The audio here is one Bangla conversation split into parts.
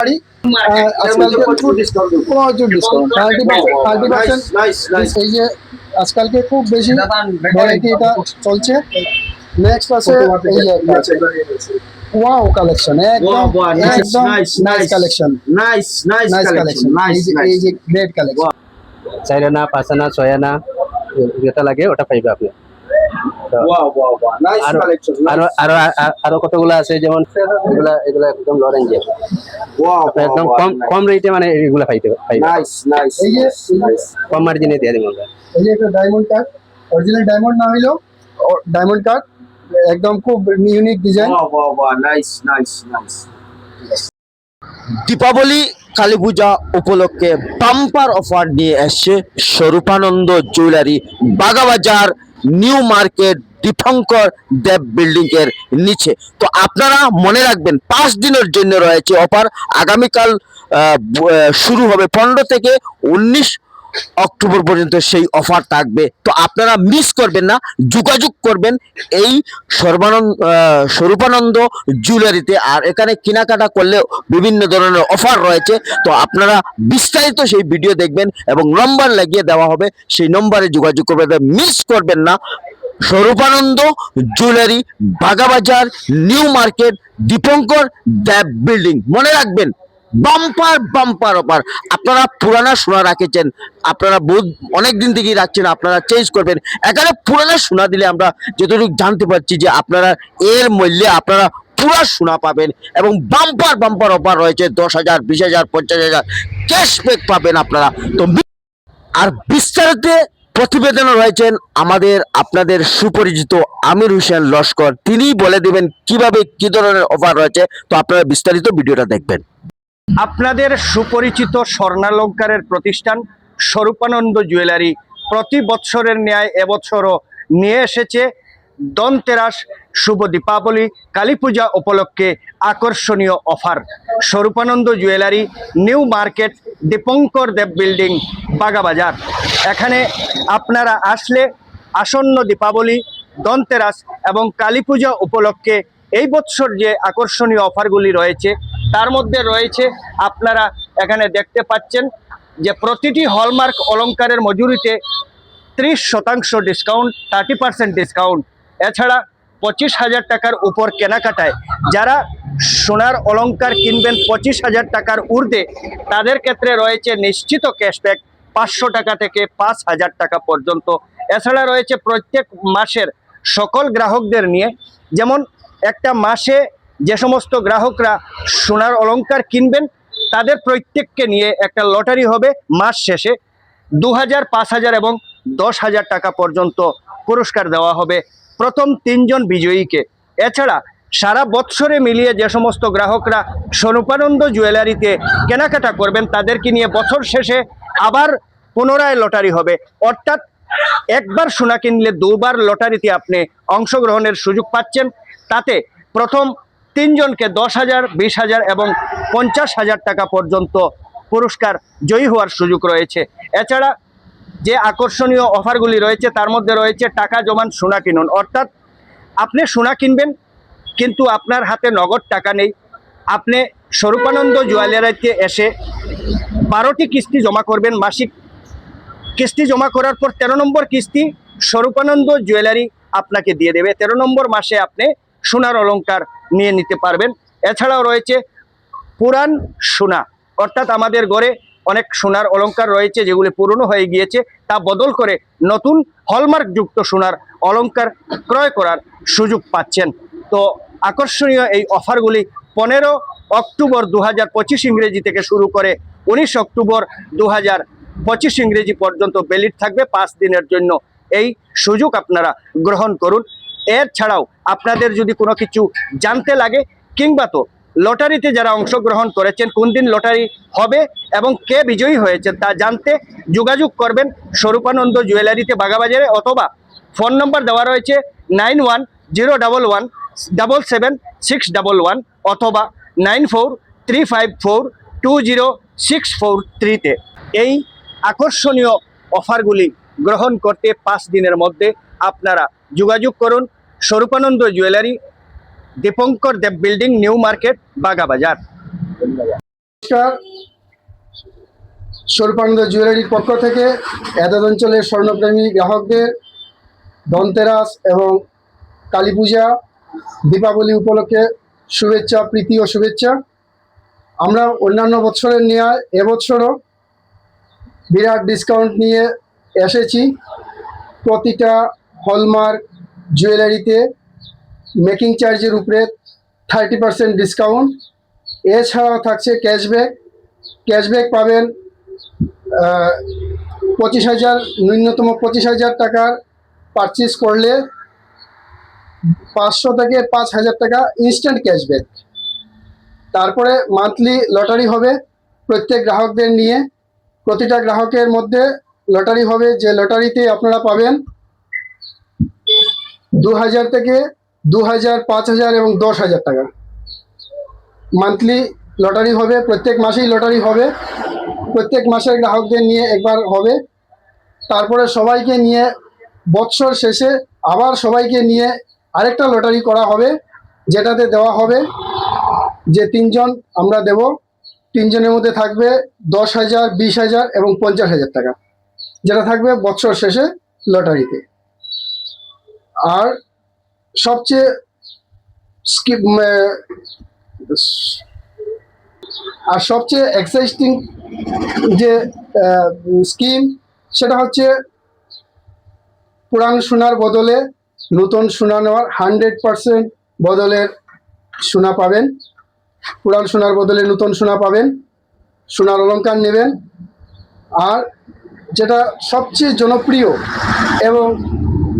গাড়ি আহ, আজকালকে প্রচুর ডিসকাউন্ট থার্টি থার্টি পার্সেন্ট এই যে আজকালকে খুব বেশি ভ্যারাইটি এটা চলছে নেক্সট আছে এই যে ওয়াও কালেকশন একদম Wow, wow, nice, একদম nice, nice nice. Collection nice nice nice collection collection nice এই যে এই যে গ্রেট কালেকশন চার আনা পাঁচ আনা ছয় আনা যেটা লাগে ওটা পাইবে আপনি ওয়াও ওয়াও ওয়াও নাইস আরও আরও কতগুলো আছে? যেমন এগুলা এগুলা একদম লো একদম কম কম রেটে মানে এগুলা পাইতে পাইবে নাইস নাইস এই যে নাইস কম মার্জিনে দিয়ে দিব আমরা। এই যে একটা ডায়মন্ড কাট অরিজিনাল ডায়মন্ড না হইলেও ডায়মন্ড কাট একদম খুব unique design wow wow wow nice nice nice Deepavali Kali Puja উপলক্ষে বাম্পার অফার নিয়ে এসছে Swarupananda jewellery Bagbazar new market Dipankar Deb building এর নিচে। তো আপনারা মনে রাখবেন, পাঁচ দিনের জন্য রয়েছে অফার আগামীকাল শুরু হবে পনেরো থেকে উনিশ অক্টোবর পর্যন্ত সেই অফার থাকবে। তো আপনারা মিস করবেন না, যোগাযোগ করবেন এই সর্বানন্দ স্বরূপানন্দ জুয়েলারিতে আর এখানে কেনাকাটা করলে বিভিন্ন ধরনের অফার রয়েছে। তো আপনারা বিস্তারিত সেই ভিডিও দেখবেন এবং নম্বর লাগিয়ে দেওয়া হবে। সেই নম্বরে যোগাযোগ করবেন মিস করবেন না। Swarupananda jewellery Bagbazar, new market, Dipankar Deb building. মনে রাখবেন বাম্পার বাম্পার অফার আপনারা পুরানা সোনা রাখেছেন। আপনারা বহুত অনেক দিন থেকেই রাখছেন, আপনারা চেঞ্জ করবেন। এখানে পুরানা সোনা দিলে আমরা যতটুকু জানতে পারছি যে আপনারা এর মূল্যে আপনারা পুরা সোনা পাবেন এবং বাম্পার বাম্পার অফার রয়েছে, দশ হাজার, বিশ হাজার, পঞ্চাশ হাজার। ক্যাশব্যাক পাবেন আপনারা। তো আর বিস্তারিত প্রতিবেদনে রয়েছেন আমাদের, আপনাদের সুপরিচিত আমির হোসেন লস্কর। তিনি বলে দেবেন কীভাবে কি ধরনের অফার রয়েছে। তো আপনারা বিস্তারিত ভিডিওটা দেখবেন। আপনাদের সুপরিচিত স্বর্ণালঙ্কারের প্রতিষ্ঠান স্বরূপানন্দ জুয়েলারি প্রতি বৎসরের ন্যায় এবছরও নিয়ে এসেছে দন্তেরাস শুভ দীপাবলি, কালী পূজা উপলক্ষে আকর্ষণীয় offer. Swarupananda jewellery, new market, Dipankar Deb building, Bagbazar. এখানে আপনারা আসলে আসন্ন দীপাবলি দন্তেরাস এবং কালী পূজা উপলক্ষে এই বৎসর যে আকর্ষণীয় অফারগুলি রয়েছে তার মধ্যে রয়েছে, আপনারা এখানে দেখতে পাচ্ছেন যে প্রতিটি হলমার্ক অলংকারের মজুরিতে ত্রিশ শতাংশ ডিসকাউন্ট থার্টি পার্সেন্ট ডিসকাউন্ট এছাড়া পঁচিশ হাজার টাকার উপর কেনাকাটায়। যারা সোনার অলঙ্কার কিনবেন পঁচিশ হাজার টাকার ঊর্ধ্বে, তাদের ক্ষেত্রে রয়েছে নিশ্চিত ক্যাশব্যাক পাঁচশো টাকা থেকে পাঁচ হাজার টাকা পর্যন্ত। এছাড়া রয়েছে প্রত্যেক মাসের সকল গ্রাহকদের নিয়ে, যেমন একটা মাসে যে সমস্ত গ্রাহকরা সোনার অলংকার কিনবেন, তাদের প্রত্যেককে নিয়ে একটা লটারি হবে মাস শেষে। দু হাজার, পাঁচ হাজার এবং দশ হাজার টাকা পর্যন্ত পুরস্কার দেওয়া হবে প্রথম তিনজন বিজয়ীকে। এছাড়া সারা বৎসরে মিলিয়ে যে সমস্ত গ্রাহকরা স্বরূপানন্দ জুয়েলারিতে কেনাকাটা করবেন, তাদেরকে নিয়ে বছর শেষে আবার পুনরায় লটারি হবে। অর্থাৎ একবার সোনা কিনলে দুবার লটারিতে আপনি অংশগ্রহণের সুযোগ পাচ্ছেন। তাতে প্রথম তিনজনকে দশ হাজার, বিশ হাজার এবং পঞ্চাশ হাজার টাকা পর্যন্ত পুরস্কার জয়ী হওয়ার সুযোগ রয়েছে। এছাড়া যে আকর্ষণীয় অফারগুলি রয়েছে, তার মধ্যে রয়েছে টাকা জমান সোনা কিনুন। অর্থাৎ আপনি সোনা কিনবেন, কিন্তু আপনার হাতে নগদ টাকা নেই। আপনি স্বরূপানন্দ জুয়েলারিতে এসে বারোটি কিস্তি জমা করবেন, মাসিক কিস্তি জমা করার পর তেরো নম্বর কিস্তি স্বরূপানন্দ জুয়েলারি আপনাকে দিয়ে দেবে। তেরো নম্বর মাসে আপনি সোনার অলংকার নিয়ে নিতে পারবেন। এছাড়াও রয়েছে পুরান সোনা, অর্থাৎ আমাদের গড়ে অনেক সোনার অলঙ্কার রয়েছে, যেগুলি পুরনো হয়ে গিয়েছে, তা বদল করে নতুন হলমার্ক যুক্ত সোনার অলঙ্কার ক্রয় করার সুযোগ পাচ্ছেন। তো আকর্ষণীয় এই অফারগুলি পনেরো অক্টোবর দু হাজার পঁচিশ ইংরেজি থেকে শুরু করে উনিশ অক্টোবর দু হাজার পঁচিশ ইংরেজি পর্যন্ত বেলিট থাকবে পাঁচ দিনের জন্য। এই সুযোগ আপনারা গ্রহণ করুন। এর ছাড়াও আপনাদের যদি কোনো কিছু জানতে লাগে, কিংবা তো লটারিতে যারা অংশগ্রহণ করেছেন, কোন দিন লটারি হবে এবং কে বিজয়ী হয়েছে তা জানতে যোগাযোগ করবেন স্বরূপানন্দ জুয়েলারিতে বাগাবাজারে অথবা ফোন নম্বর দেওয়া রয়েছে nine one zero double one double seven six double one অথবা nine four three five four two zero six four থ্রিতে। এই আকর্ষণীয় অফারগুলি গ্রহণ করতে পাঁচ দিনের মধ্যে আপনারা যোগাযোগ করুন Swarupananda jewellery, Dipankar Deb building, new market Bagbazar নমস্কার। স্বরূপানন্দ জুয়েলারির পক্ষ থেকে এতদ অঞ্চলের স্বর্ণপ্রেমী গ্রাহকদের ধনতেরাস এবং কালী পূজা, দীপাবলি উপলক্ষে শুভেচ্ছা, প্রীতি ও শুভেচ্ছা। আমরা অন্যান্য বছরের নেওয়া এবছরও বিরাট ডিসকাউন্ট নিয়ে এসেছি। প্রতিটা হলমার্ক জুয়েলারিতে মেকিং চার্জের উপরে থার্টি পার্সেন্ট ডিসকাউন্ট। এছাড়াও থাকছে ক্যাশব্যাক। ক্যাশব্যাক পাবেন পঁচিশ হাজার, ন্যূনতম পঁচিশ হাজার টাকার পারচেস করলে পাঁচশো থেকে পাঁচ হাজার টাকা ইনস্ট্যান্ট ক্যাশব্যাক তারপরে মান্থলি লটারি হবে প্রত্যেক গ্রাহকদের নিয়ে। প্রতিটা গ্রাহকের মধ্যে লটারি হবে। যে লটারিতে আপনারা পাবেন দু হাজার থেকে দু হাজার পাঁচ হাজার এবং দশ হাজার টাকা। মান্থলি লটারি হবে, প্রত্যেক মাসেই লটারি হবে। প্রত্যেক মাসের গ্রাহকদের নিয়ে একবার হবে। তারপরে সবাইকে নিয়ে বৎসর শেষে আবার সবাইকে নিয়ে আরেকটা লটারি করা হবে, যেটাতে দেওয়া হবে যে তিনজন আমরা দেব। তিনজনের মধ্যে থাকবে দশ হাজার বিশ হাজার এবং পঞ্চাশ হাজার টাকা, যেটা থাকবে বৎসর শেষে লটারিতে আর সবচেয়ে স্কি- আর সবচেয়ে এক্সাইটিং যে স্কিম সেটা হচ্ছে পুরান সোনার বদলে নতুন সোনা নেওয়ার হান্ড্রেড পারসেন্ট বদলের সোনা পাবেন। পুরান সোনার বদলে নতুন সোনা পাবেন, সোনার অলঙ্কার নেবেন। আর যেটা সবচেয়ে জনপ্রিয় এবং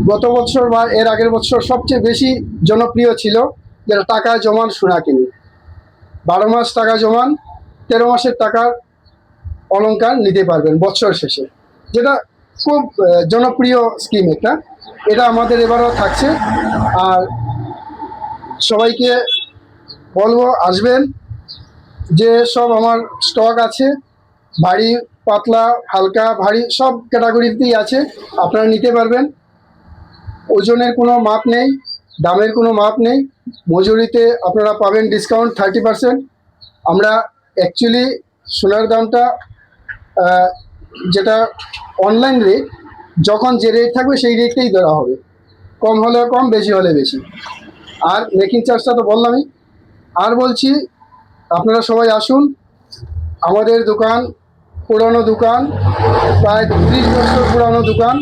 গত বছর বা এর আগের বছর সবচেয়ে বেশি জনপ্রিয় ছিল যেটা টাকা জমান সোনা কিনে বারো মাস টাকা জমান, তেরো মাসের টাকার অলংকার নিতে পারবেন বছর শেষে। যেটা খুব জনপ্রিয় স্কিম এটা। এটা আমাদের এবারও থাকছে। আর সবাইকে বলব, আসবেন। যে সব আমার স্টক আছে, ভারী, পাতলা, হালকা, ভারী, সব ক্যাটাগরিতেই আছে। আপনারা নিতে পারবেন। ওজনের কোনো মাপ নেই, দামের কোনো মাপ নেই। মজুরিতে আপনারা পাবেন ডিসকাউন্ট থার্টি পার্সেন্ট আমরা অ্যাকচুয়ালি সোনার দামটা যেটা অনলাইন রেট যখন যে রেট থাকবে সেই রেটটাই দেওয়া হবে। কম হলে কম, বেশি হলে বেশি। আর মেকিং চার্জটা তো বললামই। আর বলছি, আপনারা সবাই আসুন। আমাদের দোকান, পুরনো দোকান, প্রায় ত্রিশ বছর পুরানো দোকান।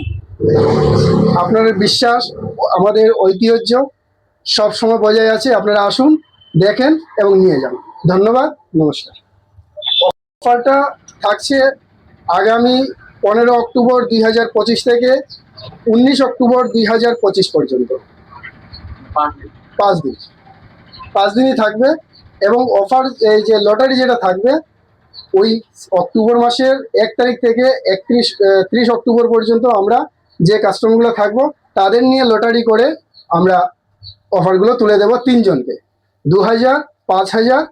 আপনাদের বিশ্বাস আমাদের ঐতিহ্য সব সময় বজায় আছে। আপনারা আসুন দেখেন এবং নিয়ে যান। ধন্যবাদ নমস্কার। অফারটা থাকছে আগামী পনেরো অক্টোবর দুই হাজার পঁচিশ থেকে উনিশ অক্টোবর দুই হাজার পঁচিশ পর্যন্ত। পাঁচ দিন। পাঁচ দিনই থাকবে এবং অফার এই যে লটারি যেটা থাকবে ওই অক্টোবর মাসের এক তারিখ থেকে একত্রিশ ত্রিশ অক্টোবর পর্যন্ত আমরা যে কাস্টমারগুলো থাকব, তাদের নিয়ে লটারি করে আমরা অফারগুলো তুলে দেবো তিনজনকে। দু হাজার পাঁচ হাজার